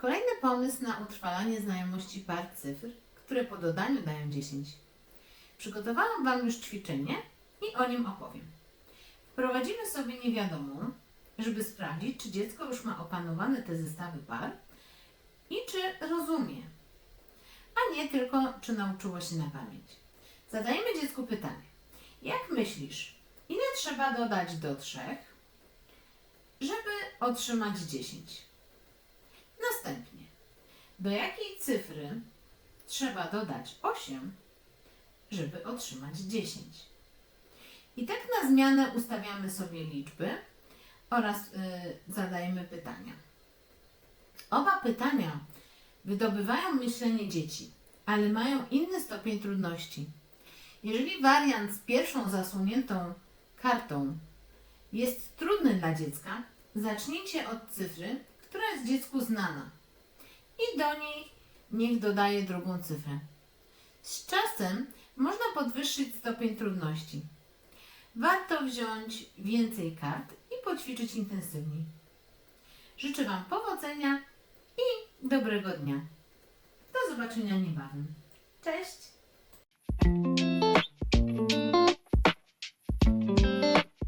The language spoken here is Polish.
Kolejny pomysł na utrwalanie znajomości par cyfr, które po dodaniu dają 10. Przygotowałam Wam już ćwiczenie i o nim opowiem. Wprowadzimy sobie niewiadomą, żeby sprawdzić, czy dziecko już ma opanowane te zestawy par i czy rozumie, a nie tylko, czy nauczyło się na pamięć. Zadajemy dziecku pytanie. Jak myślisz, ile trzeba dodać do trzech, żeby otrzymać 10? Następnie, do jakiej cyfry trzeba dodać 8, żeby otrzymać 10? I tak na zmianę ustawiamy sobie liczby oraz y, zadajemy pytania. Oba pytania wydobywają myślenie dzieci, ale mają inny stopień trudności. Jeżeli wariant z pierwszą zasłoniętą kartą jest trudny dla dziecka, zacznijcie od cyfry, która jest dziecku znana i do niej niech dodaje drugą cyfrę. Z czasem można podwyższyć stopień trudności. Warto wziąć więcej kart i poćwiczyć intensywniej. Życzę Wam powodzenia i dobrego dnia. Do zobaczenia niebawem. Cześć!